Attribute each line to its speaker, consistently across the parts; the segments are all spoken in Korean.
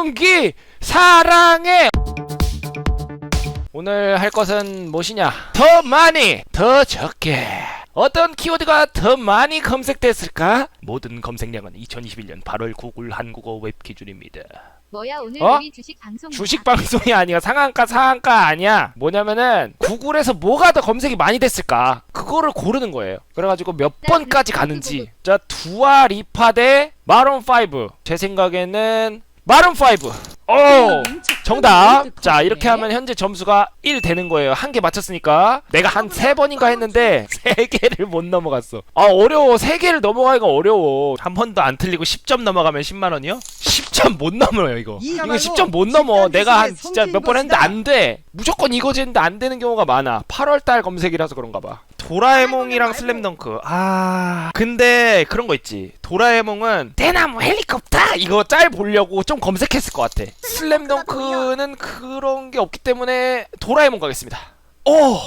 Speaker 1: 이승기 사랑해 오늘 할 것은 무엇이냐? 더 많이 더 적게. 어떤 키워드가 더 많이 검색됐을까? 모든 검색량은 2021년 8월 구글 한국어 웹 기준입니다.
Speaker 2: 뭐야 오늘
Speaker 1: 어?
Speaker 2: 우리 주식 방송
Speaker 1: 주식 방송이 아니라 상한가 상한가 아니야. 뭐냐면은 구글에서 뭐가 더 검색이 많이 됐을까? 그거를 고르는 거예요. 그래가지고 몇 번까지 가는지. 자 두아 리파 대 마론 5제 생각에는 마론 5 오! 정답. 자 이렇게 하면 현재 점수가 1 되는 거예요. 한 개 맞췄으니까. 내가 한 세 번인가 했는데 세 개를 못 넘어갔어. 아 어려워. 세 개를 넘어가기가 어려워. 한 번도 안 틀리고 10점 넘어가면 10만 원이요? 10점 못 넘어요 이거. 이거 10점 못 넘어. 내가 한 진짜 몇 번 했는데 안 돼. 무조건 이거지 했는데 안 되는 경우가 많아. 8월 달 검색이라서 그런가 봐 도라에몽이랑 슬램덩크. 아 근데 그런 거 있지. 도라에몽은 대나무 헬리콥터 이거 짤 보려고 좀 검색했을 것 같아. 슬램덩크는 그런 게 없기 때문에 도라에몽 가겠습니다. 오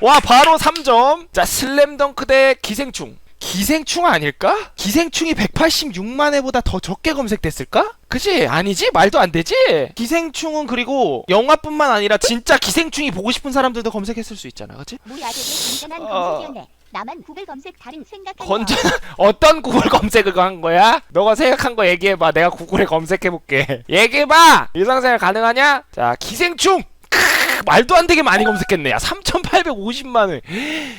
Speaker 1: 와 바로 3점. 자 슬램덩크 대 기생충 기생충 아닐까? 기생충이 186만 회보다 더 적게 검색됐을까? 그지? 아니지? 말도 안 되지? 기생충은 그리고 영화뿐만 아니라 진짜 기생충이 보고 싶은 사람들도 검색했을 수 있잖아 그지?
Speaker 3: 우리 아들이 건전한
Speaker 1: 어.
Speaker 3: 검색이었네. 나만 구글 검색 다른 생각하는
Speaker 1: 건전 어떤 구글 검색을 한 거야? 너가 생각한 거 얘기해봐. 내가 구글에 검색해볼게. 얘기해봐. 일상생활 가능하냐? 자 기생충. 말도 안 되게 많이 검색했네. 야 3,850만 회.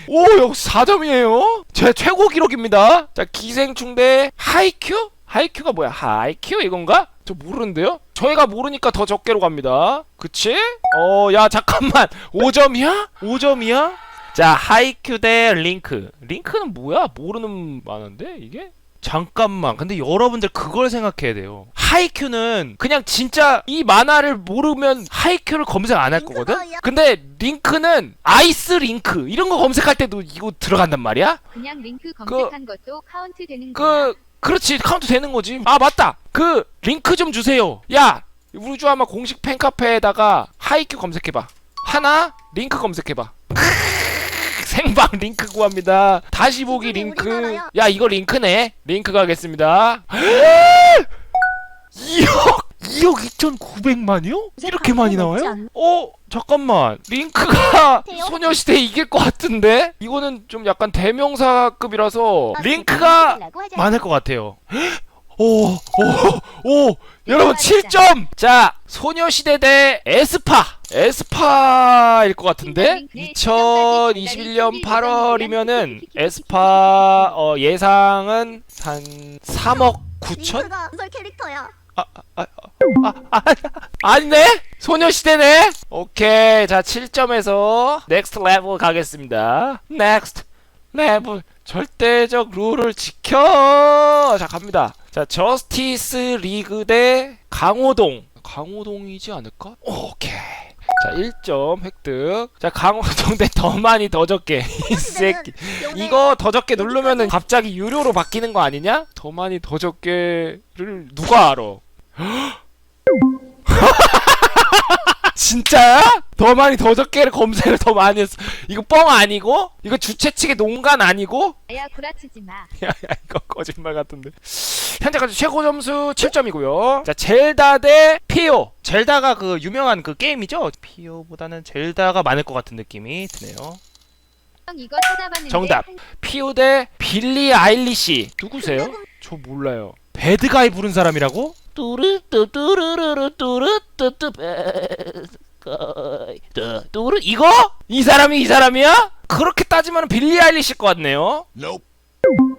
Speaker 1: 오 역시 4점이에요. 제 최고 기록입니다. 자 기생충 대 하이큐? 하이큐가 뭐야? 하이큐 이건가? 저 모르는데요? 저희가 모르니까 더 적게로 갑니다. 그치? 어, 야, 잠깐만. 5점이야? 5점이야? 자, 하이큐 대 링크. 링크는 뭐야? 모르는 많은데, 이게? 잠깐만. 근데 여러분들 그걸 생각해야 돼요. 하이큐는 그냥 진짜 이 만화를 모르면 하이큐를 검색 안 할 거거든? 근데 링크는 아이스 링크. 이런 거 검색할 때도 이거 들어간단 말이야?
Speaker 2: 그냥 링크 검색한 것도 카운트 되는 거야?
Speaker 1: 그 그렇지. 카운트 되는 거지. 아 맞다. 그 링크 좀 주세요. 야 우주아마 공식 팬카페에다가 하이큐 검색해봐. 하나 링크 검색해봐. 생방 링크 구합니다. 다시 보기 링크. 야 이거 링크네. 링크 가겠습니다 2억 2억 2,900만이요? 이렇게 많이 나와요? 어 잠깐만 링크가? 소녀시대 이길 것 같은데 이거는 좀 약간 대명사급이라서
Speaker 3: 아,
Speaker 1: 링크가 많을 것 같아요. 오, 오, 오, 여러분 7점. 자, 소녀시대 대 에스파. 에스파일 것 같은데 2021년 8월이면은 에스파 어, 예상은 한 3억 9천?
Speaker 3: 링크가 캐릭터야.
Speaker 1: 아니네? 소녀시대네? 오케이. 자, 7점에서 넥스트 레벨 가겠습니다. 넥스트 레벨. 절대적 룰을 지켜! 자, 갑니다. 자, 저스티스 리그 대 강호동. 강호동이지 않을까? 오케이. 자, 1점 획득. 자, 강호동 대 더 많이 더 적게. 이 새끼. 이거 더 적게 누르면은 갑자기 유료로 바뀌는 거 아니냐? 더 많이 더 적게를 누가 알아? 진짜야? 더 많이 더 적게를 검색을 더 많이 했어. 이거 뻥 아니고? 이거 주최 측의 농간 아니고?
Speaker 2: 야 구라치지 마
Speaker 1: 야, 야, 이거 거짓말 같은데. 현재까지 최고 점수 7점이고요. 자, 젤다 대 피오. 젤다가 그 유명한 그 게임이죠? 피오보다는 젤다가 많을 것 같은 느낌이 드네요.
Speaker 2: 형 이거 찾아봤는데
Speaker 1: 정답.
Speaker 2: 한-
Speaker 1: 피오 대 빌리 아일리시. 누구세요? 저 몰라요. 배드가이 부른 사람이라고? 뚜르 뚜 뚜르르르 뚜르뚜뚜 배드가이 뚜뚜르 이거? 이 사람이 이 사람이야? 그렇게 따지면 빌리 아일리시일 것 같네요.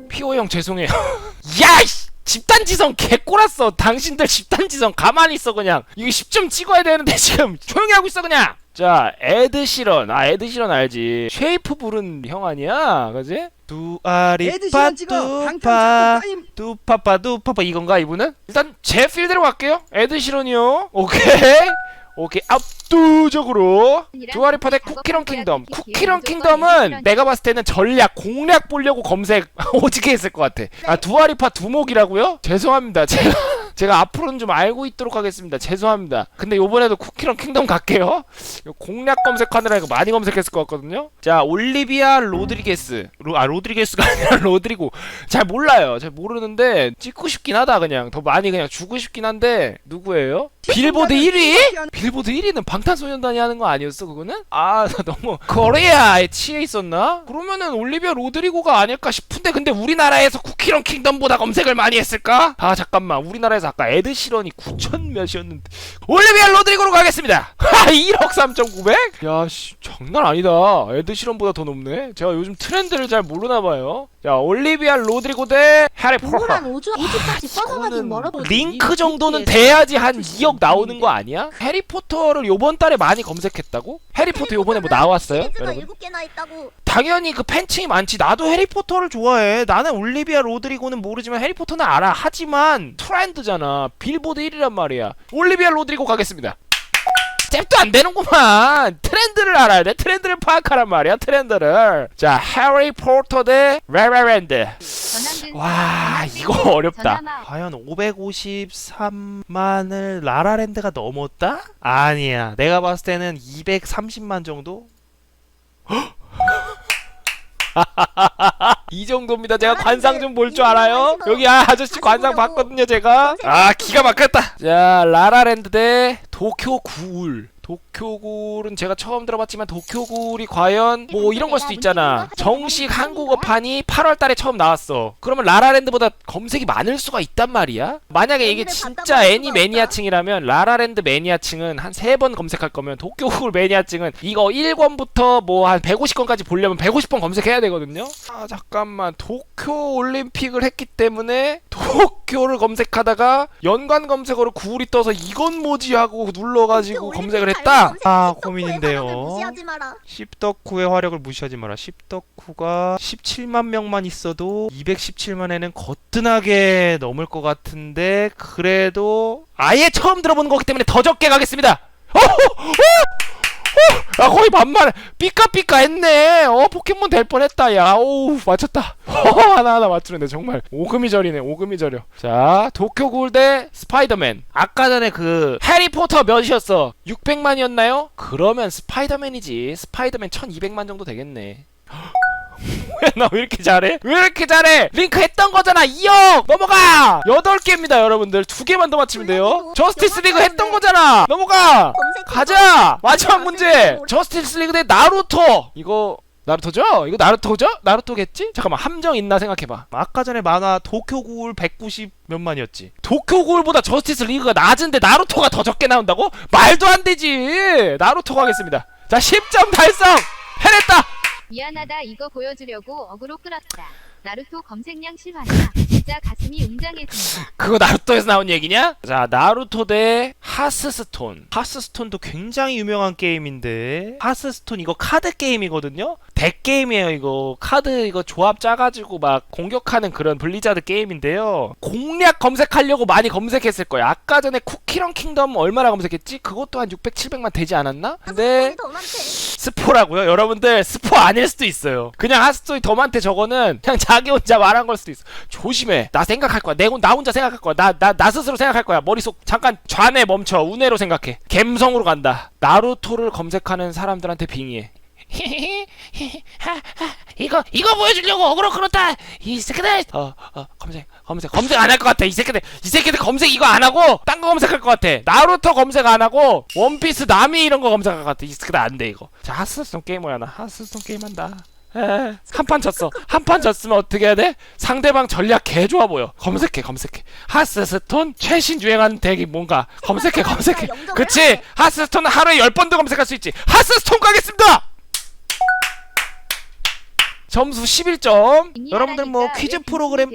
Speaker 1: 피오 형 죄송해요. 야 이씨! 집단지성 개꼬랐어. 당신들 집단지성 가만히 있어 그냥. 이거 10점 찍어야 되는데 지금 조용히 하고 있어 그냥. 자, 에드시런. 아, 에드시런 알지. 쉐이프 부른 형 아니야? 그지? 두아리파
Speaker 4: 에드시런 찍어
Speaker 1: 두파
Speaker 4: 방탄
Speaker 1: 두파파 두파파 이건가 이분은? 일단 제 필대로 갈게요. 에드시런이요. 오케이. 오케이 압도적으로 두아리파 대 쿠키런 킹덤 쿠키런 킹덤은 내가 봤을 때는 전략 공략 보려고 검색 오지게 했을 것 같아 아 두아리파 두목이라고요? 죄송합니다 제가 제가 앞으로는 좀 알고 있도록 하겠습니다. 죄송합니다. 근데 요번에도 쿠키런 킹덤 갈게요. 공략 검색하느라 이거 많이 검색했을 것 같거든요. 자, 올리비아 로드리게스. 로, 아, 로드리게스가 아니라 로드리고. 잘 몰라요. 잘 모르는데 찍고 싶긴 하다 그냥. 더 많이 그냥 주고 싶긴 한데 누구예요? 빌보드 1위? 빌보드 1위는 방탄소년단이 하는 거 아니었어 그거는? 아, 나 너무 코리아에 치에 있었나? 그러면은 올리비아 로드리고가 아닐까 싶은데 근데 우리나라에서 쿠키런 킹덤보다 검색을 많이 했을까? 아, 잠깐만. 우리나라에서 아까 에드 시런이 9천 몇이었는데 올리비아 로드리고로 가겠습니다. 하, 1억 3,900? 야, 씨, 장난 아니다. 에드 시런보다 더 높네. 제가 요즘 트렌드를 잘 모르나 봐요. 자, 올리비아 로드리고 대 해리 포터.
Speaker 3: 우울한 5주 2주까지 뻗어가긴 멀어도
Speaker 1: 링크 정도는 돼야지 한 2억 나오는 거 아니야? 해리포터를 요번 달에 많이 검색했다고? 해리포터 요번에 뭐 나왔어요?
Speaker 3: 시리즈가
Speaker 1: 여러분?
Speaker 3: 7개나 있다고
Speaker 1: 당연히 그 팬층이 많지. 나도 해리포터를 좋아해. 나는 올리비아 로드리고는 모르지만 해리포터는 알아. 하지만 트렌드잖아. 빌보드 1위란 말이야. 올리비아 로드리고 가겠습니다. 잽도 안 되는구만. 트렌드를 알아야 돼. 트렌드를 파악하란 말이야. 트렌드를. 자, 해리 포터 대 레레랜드.
Speaker 2: 전환근
Speaker 1: 와 이거 어렵다. 과연 553만을 라라랜드가 넘었다? 아니야 내가 봤을 때는 230만 정도? 이 정도입니다. 제가 관상 좀 볼 줄 알아요? 여기 아, 아저씨 관상 봤거든요 제가. 아 기가 막혔다. 자 라라랜드 대 도쿄 구울 도쿄 굴은 제가 처음 들어봤지만 도쿄 굴이 과연 뭐 이런 걸 수도 있잖아. 정식 한국어판이 8월 달에 처음 나왔어. 그러면 라라랜드보다 검색이 많을 수가 있단 말이야? 만약에 이게 진짜 애니 매니아층이라면 라라랜드 매니아층은 한 세 번 검색할 거면 도쿄 굴 매니아층은 이거 1권부터 뭐 한 150권까지 보려면 150번 검색해야 되거든요? 아 잠깐만. 도쿄 올림픽을 했기 때문에 도쿄 를 검색하다가 연관 검색어로 구울이 떠서 이건 뭐지 하고 눌러가지고 검색을 했다. 아 고민인데요.
Speaker 3: 무시하지 마라.
Speaker 1: 십덕후의 화력을 무시하지 마라. 십덕후가 17만 명만 있어도 217만에는 거뜬하게 넘을 것 같은데 그래도 아예 처음 들어보는 거기 때문에 더 적게 가겠습니다. 어, 어, 어, 아 거의 반말 삐까삐까 했네. 어 포켓몬 될 뻔했다. 야, 오우 맞췄다. 어, 하나 하나 맞추는데 정말 오금이 저리네. 오금이 저려. 자 도쿄 굴 대 스파이더맨. 아까 전에 그 해리포터 몇이었어? 600만이었나요? 그러면 스파이더맨이지. 스파이더맨 1200만 정도 되겠네. 나 왜 이렇게 잘해? 왜 이렇게 잘해? 링크 했던 거잖아. 2억 넘어가! 8개입니다 여러분들. 두 개만 더 맞히면 돼요. 저스티스 리그 했던 거잖아. 넘어가! 가자! 마지막 문제. 저스티스 리그 대 나루토. 이거 나루토죠? 이거 나루토죠? 나루토겠지? 잠깐만 함정 있나 생각해봐. 아까 전에 만화 도쿄구울 190 몇만이었지. 도쿄구울보다 저스티스 리그가 낮은데 나루토가 더 적게 나온다고? 말도 안 되지! 나루토 가겠습니다. 자 10점 달성! 해냈다
Speaker 2: 미안하다 이거 보여주려고 어그로 끌었다. 나루토 검색량 실화냐? 진짜 가슴이 웅장해진다.
Speaker 1: 그거 나루토에서 나온 얘기냐? 자, 나루토 대 하스스톤. 하스스톤도 굉장히 유명한 게임인데 하스스톤 이거 카드 게임이거든요. 덱 게임이에요, 이거. 카드 이거 조합 짜가지고 막 공격하는 그런 블리자드 게임인데요. 공략 검색하려고 많이 검색했을 거야. 아까 전에 쿠키런 킹덤 얼마나 검색했지? 그것도 한 600, 700만 되지 않았나? 근데
Speaker 3: 더 많대
Speaker 1: 스포라고요? 여러분들 스포 아닐 수도 있어요. 그냥 하스토이 더 많대 저거는 그냥 자기 혼자 말한 걸 수도 있어. 조심해. 나 생각할 거야. 내, 혼- 나 혼자 생각할 거야. 나, 나, 나 스스로 생각할 거야. 머릿속 잠깐 좌뇌 멈춰. 우뇌로 생각해. 갬성으로 간다. 나루토를 검색하는 사람들한테 빙의해. 이거 이거 보여주려고 어그로 끌었다. 이 새끼들. 어, 어 검색 검색 검색 안 할 것 같아. 이 새끼들 이 새끼들 검색 이거 안 하고 딴 거 검색할 것 같아. 나루토 검색 안 하고 원피스 나미 이런 거 검색할 것 같아. 이 새끼들 안 돼 이거. 자 하스스톤 게이머야 나. 하스스톤 게임 한다. 한 판 졌어. 한 판 졌으면 어떻게 해야 돼? 상대방 전략 개 좋아 보여. 검색해 검색해. 하스스톤 최신 유행하는 덱이 뭔가. 검색해 검색해. 그치? 하스스톤은 하루에 10번도 검색할 수 있지. 하스스톤 가겠습니다 점수 11점. 여러분들 뭐 퀴즈 프로그램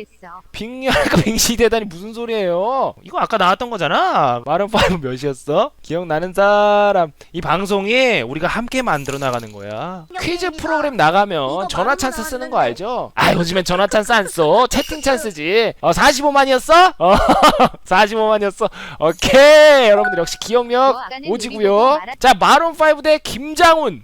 Speaker 1: 빙의하니까 빙시 대단이 무슨 소리예요? 이거 아까 나왔던 거잖아. 마룬5 몇이었어? 기억나는 사람. 이 방송이 우리가 함께 만들어 나가는 거야. 퀴즈 프로그램 나가면 전화 찬스 쓰는 거 알죠? 아 요즘엔 전화 찬스 안 써. 채팅 찬스지. 어 45만이었어? 어 45만이었어. 오케이. 여러분들 역시 기억력
Speaker 2: 뭐
Speaker 1: 오지고요. 자 마룬5 대 김장훈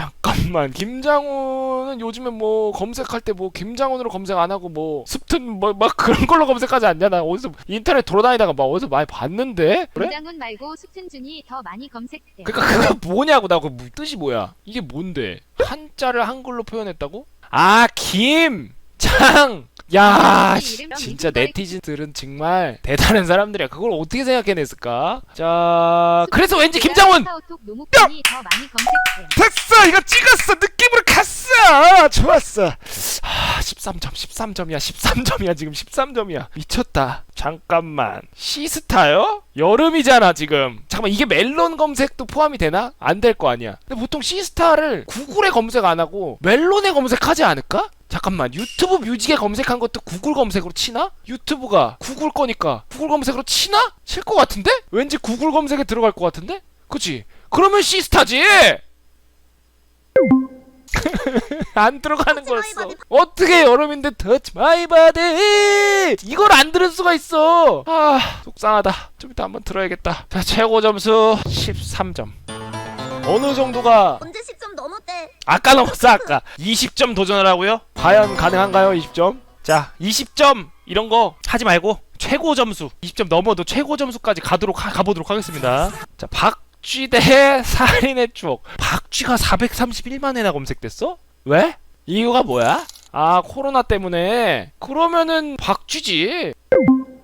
Speaker 1: 잠깐만. 김장훈은 요즘에 뭐 검색할 때 뭐 김장훈으로 검색 안 하고 뭐 습튼 뭐 막 그런 걸로 검색하지 않냐? 나 어디서 인터넷 돌아다니다가 막 어디서 많이 봤는데? 그래?
Speaker 2: 김장훈 말고 수튼준이 더 많이 검색돼.
Speaker 1: 그러니까 그거 뭐냐고. 나 그 뜻이 뭐야? 이게 뭔데? 한자를 한글로 표현했다고? 아 김 장
Speaker 2: 야그
Speaker 1: 씨, 진짜 네티즌들은 정말 대단한 사람들이야. 그걸 어떻게 생각해냈을까? 자 그래서 왠지 김장훈. 됐어! 이거 찍었어! 느낌으로 갔어! 좋았어! 아 13점 13점이야 13점이야 지금 13점이야. 미쳤다. 잠깐만. 시스타요? 여름이잖아 지금. 잠깐만 이게 멜론 검색도 포함이 되나? 안 될 거 아니야. 근데 보통 시스타를 구글에 검색 안 하고 멜론에 검색하지 않을까? 잠깐만 유튜브 뮤직에 검색한 것도 구글 검색으로 치나? 유튜브가 구글 거니까 구글 검색으로 치나? 칠 것 같은데? 왠지 구글 검색에 들어갈 것 같은데? 그치? 그러면 시스타지! 안 들어가는
Speaker 3: Touch my
Speaker 1: 거였어. 어떻게 여름인데 터치 마이 바디 이걸 안 들을 수가 있어. 아 속상하다. 좀 이따 한번 들어야겠다. 자 최고 점수 13점. 어느 정도가
Speaker 3: 언제 10점 넘었대.
Speaker 1: 아까 넘었어 아까 20점 도전하라고요? 과연 가능한가요 20점? 자 20점 이런 거 하지 말고 최고 점수 20점 넘어도 최고 점수까지 가도록 하, 가보도록 하겠습니다 자 박쥐 대 살인의 추억 박쥐가 431만 회나 검색됐어? 왜? 이유가 뭐야? 아 코로나 때문에 그러면은 박쥐지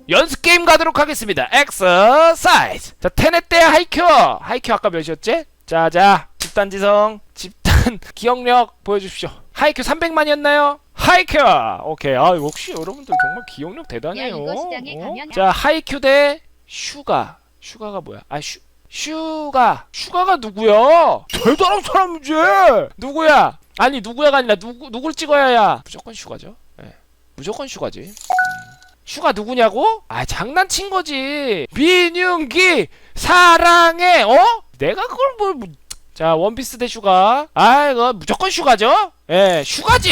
Speaker 1: 연습 게임 가도록 하겠습니다 엑서사이즈 자 테넷 대 하이큐 하이큐 아까 몇이었지? 자자 집단지성 집단 기억력 보여주십시오. 하이큐 300만이었나요? 하이큐! 오케이. 아 역시 여러분들 정말 기억력 대단해요.
Speaker 2: 야,
Speaker 1: 어? 자 하이큐 대 슈가. 슈가가 뭐야? 아 슈, 슈가. 슈가가 누구야? 대단한 사람이지! 누구야? 아니 누구야가 아니라 누구 누굴 찍어야 야? 무조건 슈가죠. 예. 무조건 슈가지. 음. 슈가 누구냐고? 아 장난친 거지. 민윤기! 사랑해! 어? 내가 그걸 뭘 뭐... 자 원피스 대 슈가 아 이거 무조건 슈가죠? 예 슈가지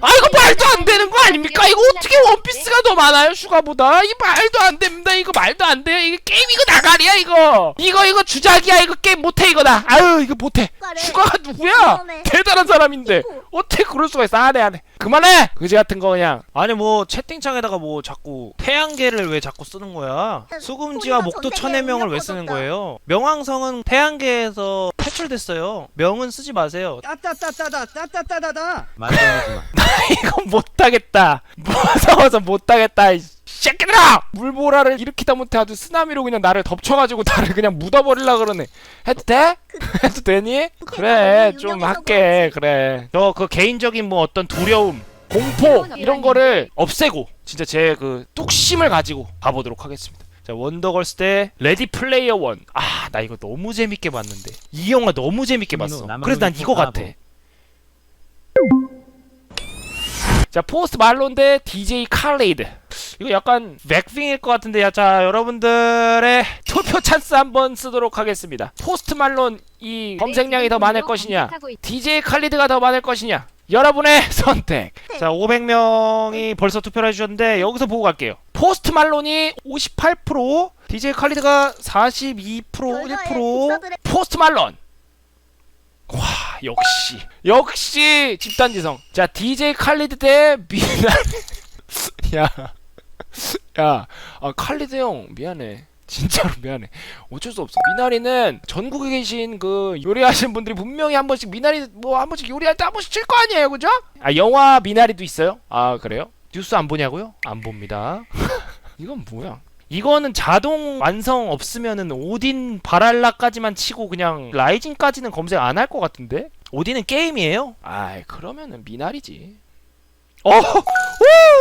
Speaker 1: 아 이거 말도 안 되는 거 아닙니까? 이거 어떻게 원피스가 더 많아요 슈가보다? 이 말도 안 됩니다. 이거 말도 안 돼요. 이거 게임 이거 나가리야 이거. 이거 이거 주작이야. 이거 게임 못해 이거 나 아유 이거 못해. 슈가가 누구야? 대단한 사람인데. 어떻게 그럴 수가 있어? 안해 안해 그만해! 그지 같은 거 그냥.
Speaker 4: 아니 뭐 채팅창에다가 뭐 자꾸 태양계를 왜 자꾸 쓰는 거야? 수금지와 목도
Speaker 3: 전생에
Speaker 4: 천의 명을 왜 쓰는 거예요? 명왕성은 태양계에서 탈출됐어요. 명은 쓰지 마세요.
Speaker 5: 따따따따다 따따따다다
Speaker 1: 이건 못하겠다 무서워서 못하겠다 이 새끼들아 물보라를 일으키다 못해 아주 쓰나미로 그냥 나를 덮쳐가지고 나를 그냥 묻어버리려 그러네 해도 돼? 해도 되니? 그래 좀 할게 그래 저그 개인적인 뭐 어떤 두려움 공포 이런 거를 없애고 진짜 제 그 뚝심을 가지고 가보도록 하겠습니다 자 원더걸스 대 레디 플레이어 원. 아 나 이거 너무 재밌게 봤는데 이 영화 너무 재밌게 봤어. 그래서 난 이거 같아. 자 포스트 말론 대 DJ 칼레이드. 이거 약간 맥핑일 것 같은데 야, 자 여러분들의 투표 찬스 한번 쓰도록 하겠습니다. 포스트 말론 이 검색량이 더 많을 것이냐? DJ 칼리드가 더 많을 것이냐? 여러분의 선택. 자, 500명이 벌써 투표를 해주셨는데 여기서 보고 갈게요. 포스트 말론이 58%, DJ 칼리드가 42%
Speaker 3: 별거에
Speaker 1: 1%,
Speaker 3: 독사들의-
Speaker 1: 포스트 말론. 와, 역시 역시 집단지성. 자, DJ 칼리드 대 미나. 야, 야, 아 칼리드 형 미안해. 진짜로 미안해. 어쩔 수 없어. 미나리는 전국에 계신 그 요리하시는 분들이 분명히 한 번씩 미나리 뭐 한 번씩 요리할 때 한 번씩 칠 거 아니에요, 그죠? 아 영화 미나리도 있어요? 아 그래요? 뉴스 안 보냐고요? 안 봅니다. 이건 뭐야? 이거는 자동 완성 없으면은 오딘 바랄라까지만 치고 그냥 라이징까지는 검색 안 할 것 같은데? 오딘은 게임이에요? 아이 그러면은 미나리지. 어!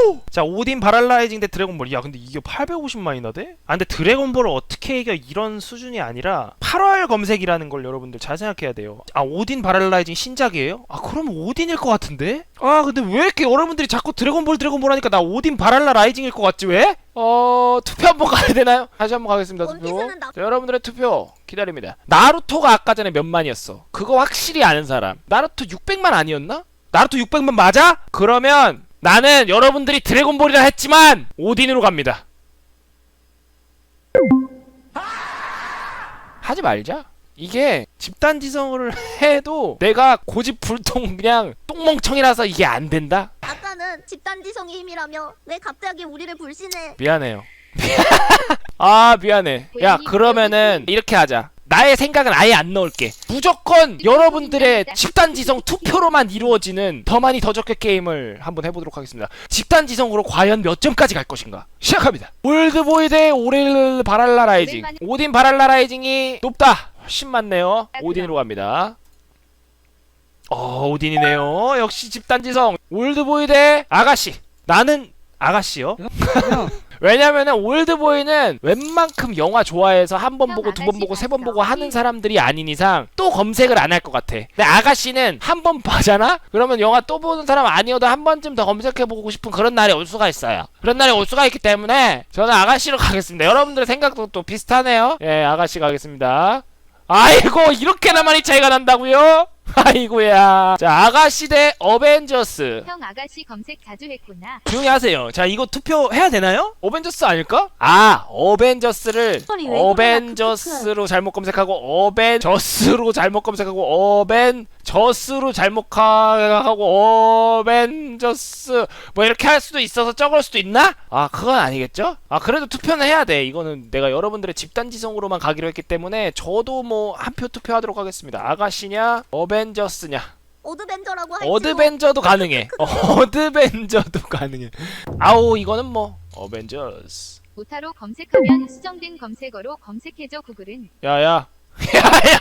Speaker 1: 오! 자 오딘 바랄라이징 대 드래곤볼 야 근데 이게 850만이나 돼? 아 근데 드래곤볼을 어떻게 이겨 이런 수준이 아니라 8월 검색이라는 걸 여러분들 잘 생각해야 돼요 아 오딘 바랄라이징 신작이에요? 아 그러면 오딘일 것 같은데? 아 근데 왜 이렇게 여러분들이 자꾸 드래곤볼 드래곤볼 하니까 나 오딘 바랄라 라이징일 것 같지 왜? 어 투표 한번 가야 되나요? 다시 한번 가겠습니다 투표
Speaker 3: 원피스는 나-
Speaker 1: 자, 여러분들의 투표 기다립니다 나루토가 아까 전에 몇 만이었어 그거 확실히 아는 사람 나루토 600만 아니었나? 나루토 600만 맞아? 그러면 나는 여러분들이 드래곤볼이라 했지만 오딘으로 갑니다. 하지 말자. 이게 집단 지성을 해도 내가 고집불통 그냥 똥멍청이라서 이게 안 된다?
Speaker 3: 아까는 집단지성의 힘이라며 왜 갑자기 우리를 불신해?
Speaker 1: 미안해요. 아 미안해. 야 그러면은 이렇게 하자. 나의 생각은 아예 안 넣을게. 무조건 여러분들의 집단지성 투표로만 이루어지는 더 많이 더 적게 게임을 한번 해보도록 하겠습니다. 집단지성으로 과연 몇 점까지 갈 것인가? 시작합니다. 올드보이 대 오릴 바랄라 라이징. 오딘 바랄라 라이징이 높다. 훨씬 많네요. 오딘으로 갑니다. 어 오딘이네요. 역시 집단지성. 올드보이 대 아가씨. 나는 아가씨요.
Speaker 5: 형
Speaker 1: 왜냐면은 올드보이는 웬만큼 영화 좋아해서
Speaker 2: 한번형
Speaker 1: 보고 두 번 보고 세 번. 보고 하는 사람들이 아닌 이상 또 검색을 안 할 것 같아. 근데 아가씨는 한 번 봐잖아? 그러면 영화 또 보는 사람 아니어도 한 번쯤 더 검색해보고 싶은 그런 날이 올 수가 있어요. 그런 날이 올 수가 있기 때문에 저는 아가씨로 가겠습니다. 여러분들의 생각도 또 비슷하네요. 예, 아가씨 가겠습니다. 아이고 이렇게나 많이 차이가 난다고요? 아이고야. 자 아가씨 대 어벤져스.
Speaker 2: 형 아가씨 검색 자주 했구나.
Speaker 1: 조용히 하세요.
Speaker 4: 자 이거 투표 해야 되나요?
Speaker 1: 어벤져스 아닐까? 아 어벤져스를
Speaker 3: 소리 왜
Speaker 1: 어벤져스로 잘못 검색하고 어벤져스로 잘못 검색하고 어벤 져스로 잘못 하고 어벤져스 뭐 이렇게 할 수도 있어서 적을 수도 있나? 아 그건 아니겠죠? 아 그래도 투표는 해야 돼 이거는 내가 여러분들의 집단지성으로만 가기로 했기 때문에 저도 뭐 한 표 투표하도록 하겠습니다 아가씨냐 어벤져스냐
Speaker 3: 어드벤져라고 할지
Speaker 1: 어드벤져도 가능해. 어드벤져도 가능해. 아우 이거는 뭐 어벤져스.
Speaker 2: 오타로 검색하면 수정된 검색어로 검색해줘 구글은
Speaker 1: 야야. 야야.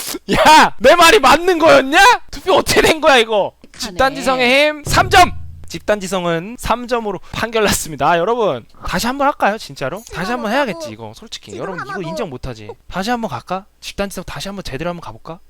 Speaker 1: 야, 내 말이 맞는 거였냐? 투표 어떻게 된 거야 이거? 집단지성의 힘 3점. 집단지성은 3점으로 판결났습니다. 아, 여러분 다시 한번 할까요 진짜로? 다시 한번 해야겠지 이거 솔직히 여러분 이거 인정 못하지 다시 한번 갈까? 집단지성 다시 한번 제대로 한번 가볼까?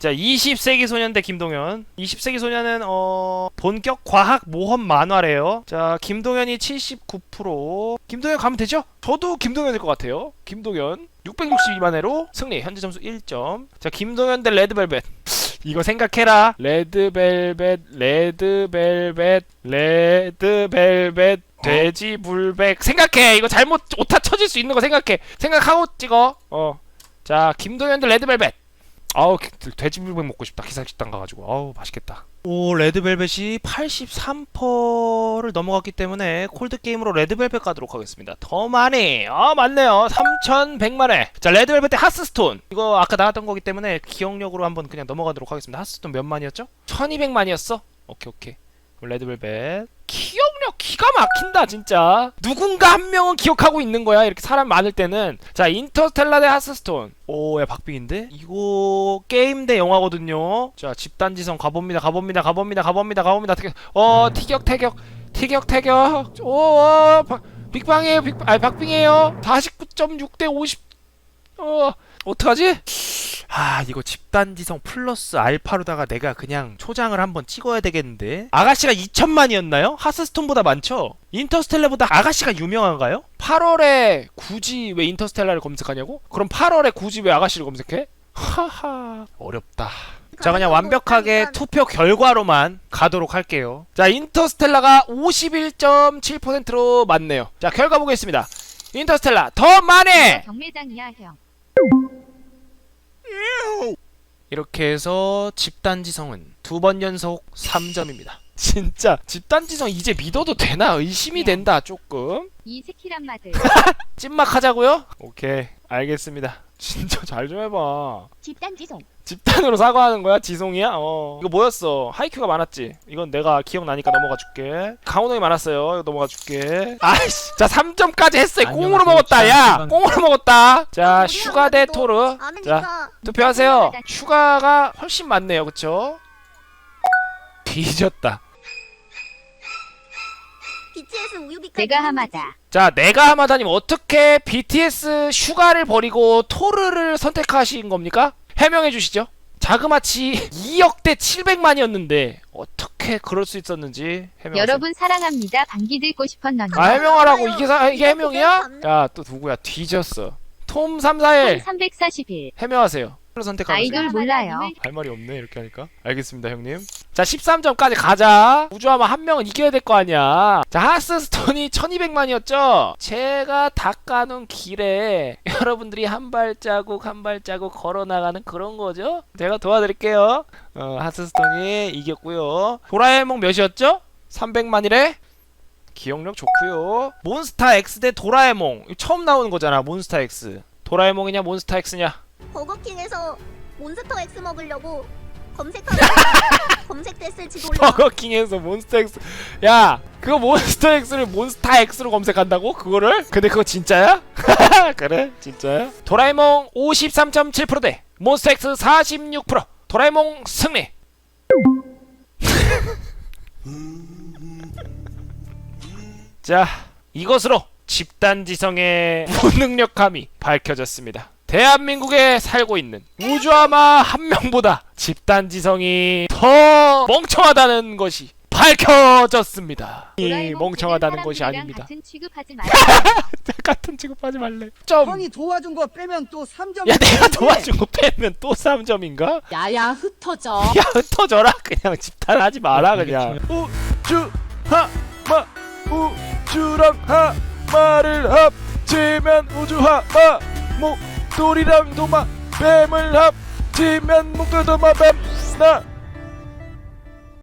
Speaker 1: 자 20세기 소년 대 김동현 20세기 소년은 어 본격 과학 모험 만화래요 자 김동현이 79% 김동현 가면 되죠? 저도 김동현일 것 같아요 김동현 662만 회로 승리. 현재 점수 1점. 자 김동현 대 레드벨벳. 이거 생각해라. 레드벨벳 레드벨벳 레드벨벳. 돼지 불백. 생각해. 이거 잘못 오타 쳐질 수 있는 거 생각해. 생각하고 찍어. 어자 김동현 대 레드벨벳 아우 기- 돼지불백 먹고 싶다. 기사식당 가가지고. 아우 맛있겠다. 오 레드벨벳이 83%를 넘어갔기 때문에 콜드게임으로 레드벨벳 가도록 하겠습니다. 더 많이. 아 맞네요. 3100만회 자 레드벨벳 대 하스스톤. 이거 아까 나왔던 거기 때문에 기억력으로 한번 그냥 넘어가도록 하겠습니다. 하스스톤 몇 만이었죠? 1200만이었어? 오케이 오케이. 레드벨벳 기억력 기가 막힌다 진짜. 누군가 한 명은 기억하고 있는 거야 이렇게 사람 많을 때는. 자 인터스텔라 대 하스스톤. 오야 박빙인데? 이거 게임 대 영화거든요. 자 집단지성 가봅니다 가봅니다 가봅니다 가봅니다 가봅니다. 티격- 어 티격 태격 티격 태격. 오 어, 박- 빅방이에요 빅 아니 박빙이에요. 49.6 대 50 어 어떡하지? 아 이거 집단지성 플러스 알파로다가 내가 그냥 초장을 한번 찍어야 되겠는데 아가씨가 2천만이었나요? 하스스톤보다 많죠? 인터스텔라보다 아가씨가 유명한가요? 8월에 굳이 왜 인터스텔라를 검색하냐고? 그럼 8월에 굳이 왜 아가씨를 검색해? 하하 어렵다 자 그냥 완벽하게 투표 결과로만 가도록 할게요 자 인터스텔라가 51.7%로 맞네요 자 결과 보겠습니다 인터스텔라 더 많이
Speaker 2: 경매장이야 형.
Speaker 1: 이렇게 해서 집단지성은 두 번 연속 3점입니다. 진짜 집단지성 이제 믿어도 되나 의심이 된다 조금.
Speaker 2: 이 새끼란 마들.
Speaker 1: 찐막 하자고요? 오케이 알겠습니다. 진짜 잘 좀 해봐.
Speaker 3: 집단 지성
Speaker 1: 집단으로 사과하는 거야? 지송이야? 어. 이거 뭐였어? 하이큐가 많았지? 이건 내가 기억나니까 넘어가 줄게. 강호동이 많았어요. 이거 넘어가 줄게. 아이씨. 자, 3점까지 했어요. 꽁으로 먹었다. 야! 꽁으로 먹었다. 자, 슈가 대 토르. 자, 투표하세요. 슈가가 훨씬 많네요. 그쵸? 뒤졌다.
Speaker 3: BTS 우유비까지
Speaker 2: 내가 하마다.
Speaker 1: 자, 내가 하마다님 어떻게 BTS 슈가를 버리고 토르를 선택하신 겁니까? 해명해 주시죠. 자그마치 2억 대 700만이었는데 어떻게 그럴 수 있었는지 해명하세요.
Speaker 2: 여러분 사랑합니다. 방귀 들고 싶었 너니.
Speaker 1: 아 해명하라고 이게 사, 이게 해명이야? 야 또 누구야 뒤졌어. 톰 341
Speaker 2: 341.
Speaker 1: 해명하세요. 토르 선택하세요.
Speaker 2: 아이돌 몰라요.
Speaker 1: 할 말이 없네 이렇게 하니까. 알겠습니다 형님. 자 13점까지 가자. 우주하면 한 명은 이겨야 될 거 아니야. 자 하스스톤이 1200만이었죠? 제가 닦아놓은 길에 여러분들이 한 발자국 한 발자국 걸어나가는 그런 거죠? 제가 도와드릴게요. 어, 하스스톤이 이겼고요. 도라에몽 몇이었죠? 300만이래? 기억력 좋고요. 몬스타 X 대 도라에몽. 처음 나오는 거잖아 몬스타 X. 도라에몽이냐 몬스타 X냐?
Speaker 3: 버거킹에서 몬스터 X 먹으려고 검색하다가 검색됐을지도 몰라.
Speaker 1: 버거킹에서 X 야 그거 몬스터 X를 몬스타 X로 검색한다고? 그거를? 근데 그거 진짜야? 그래 진짜야? 도라에몽 53.7%대 몬스터 X 46% 도라에몽 승리 자 이것으로 집단지성의 무능력함이 밝혀졌습니다 대한민국에 살고 있는 우주아마 한 명보다 집단지성이 더 멍청하다는 것이 밝혀졌습니다. 이 멍청하다는 것이 아닙니다.
Speaker 2: 같은 취급하지 마라.
Speaker 1: 같은 취급하지 말래. 점.
Speaker 5: 형이 도와준 거 빼면 또 3점.
Speaker 1: 야 내가 도와준 거 빼면 또 3점인가?
Speaker 6: 야야 흩어져.
Speaker 1: 야 흩어져라 그냥 집단하지 마라 그냥. 우주 하마 우주랑 하마를 합치면 우주 하마 목 돌이랑 도마 뱀을 합치면 목돌 도마 뱀나